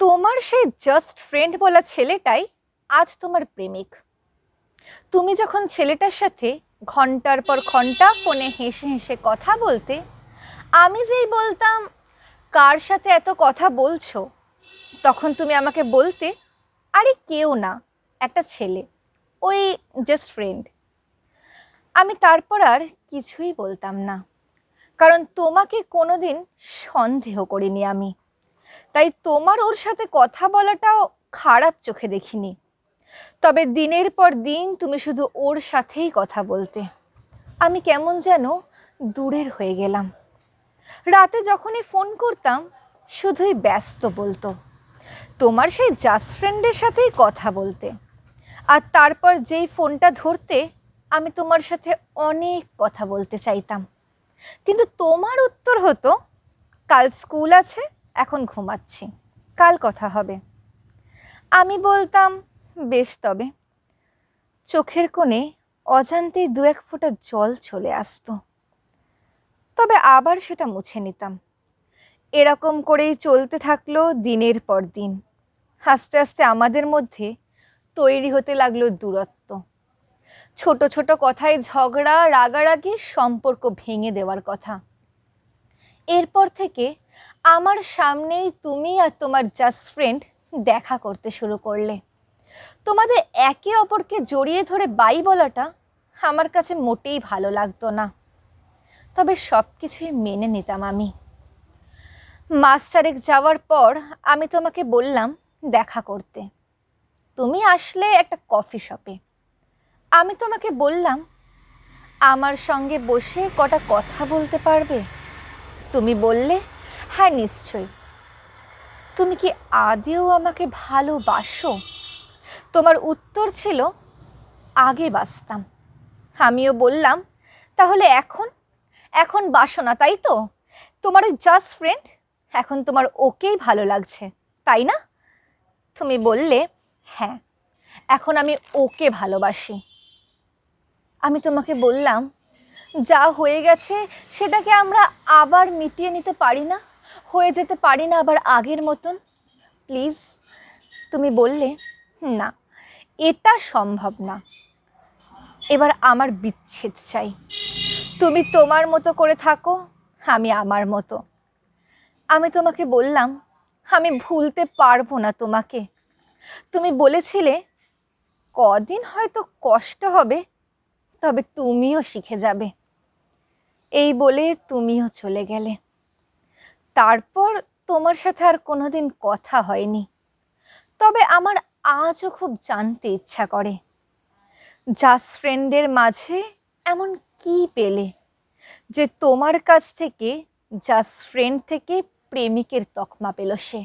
তোমার সেই just friend বলা ছেলেটাই আজ তোমার প্রেমিক। তুমি যখন ছেলেটার সাথে ঘণ্টার পর ঘণ্টা ফোনে হেসে হেসে কথা বলতে, আমি যেই বলতাম, কার সাথে এত কথা বলছো? তখন তুমি আমাকে বলতে, আরে কেউ না, একটা ছেলে, ওই জাস্ট ফ্রেন্ড আমি তারপর আর কিছুই বলতাম না, কারণ তোমাকে কোনোদিন সন্দেহ করিনি আমি। তাই তোমার ওর সাথে কথা বলাটাও খারাপ চোখে দেখিনি। তবে দিনের পর দিন তুমি শুধু ওর সাথেই কথা বলতে। আমি কেমন যেন দূরের হয়ে গেলাম। রাতে যখনই ফোন করতাম, শুধুই ব্যস্ত বলতো। তোমার সেই জাস্ট ফ্রেন্ডের সাথেই কথা বলতে। আর তারপর যেই ফোনটা ধরতে, আমি তোমার সাথে অনেক কথা বলতে চাইতাম। কিন্তু তোমার উত্তর হতো, কাল স্কুল আছে এখন ঘুমাচ্ছি, কাল কথা হবে। আমি বলতাম, বেশ তবে। চোখের কোণে অজান্তেই দু এক ফোঁটা জল চলে আসতো। তবে আবার সেটা মুছে নিতাম। এরকম করেই চলতে থাকল দিনের পর দিন। আস্তে আস্তে আমাদের মধ্যে তৈরি হতে লাগল দূরত্ব। ছোট ছোট কথায় ঝগড়া রাগারাগি সম্পর্ক ভেঙে দেওয়ার কথা। এরপর থেকে আমার সামনেই তুমি আর তোমার জাস্ট ফ্রেন্ড দেখা করতে শুরু করলে। তোমাদের একে অপরকে জড়িয়ে ধরে বাই বলাটা আমার কাছে মোটেই ভালো লাগতো না। তবে সব কিছুই মেনে নিতাম আমি। মাস চারেক যাওয়ার পর আমি তোমাকে বললাম দেখা করতে। তুমি আসলে একটা কফি শপে। আমি তোমাকে বললাম, আমার সঙ্গে বসে কটা কথা বলতে পারবে? তুমি বললে হ্যাঁ নিশ্চয়ই। তুমি কি আদেও আমাকে ভালোবাসো? তোমার উত্তর ছিল, আগে বাসতাম আমিও বললাম, তাহলে এখন? এখন বাসো না, তাই তো? তোমার জাস্ট ফ্রেন্ড এখন তোমার ওকেই ভালো লাগছে, তাই না? তুমি বললে হ্যাঁ এখন আমি ওকে ভালোবাসি। আমি তোমাকে বললাম, যা হয়ে গেছে, সেটাকে আমরা আবার মিটিয়ে নিতে পারি না? হয়ে যেতে পারি না আবার আগের মতন? প্লিজ তুমি বললে, না, এটা সম্ভব না। এবার আমার বিচ্ছেদ চাই। তুমি তোমার মতো করে থাকো, আমি আমার মতো। আমি তোমাকে বললাম, আমি ভুলতে পারব না তোমাকে। তুমি বলেছিলে, কদিন হয়তো কষ্ট হবে, তবে তুমিও শিখে যাবে। এই বলে তুমিও চলে গেলে। তারপর তোমার সাথে আর কোনোদিন কথা হয়নি। তবে আমার আজও খুব জানতে ইচ্ছা করে। জাস ফ্রেন্ডের মাঝে এমন কি পেলে? যে তোমার কাছ থেকে জাস ফ্রেন্ড থেকে প্রেমিকের তকমা পেল সে।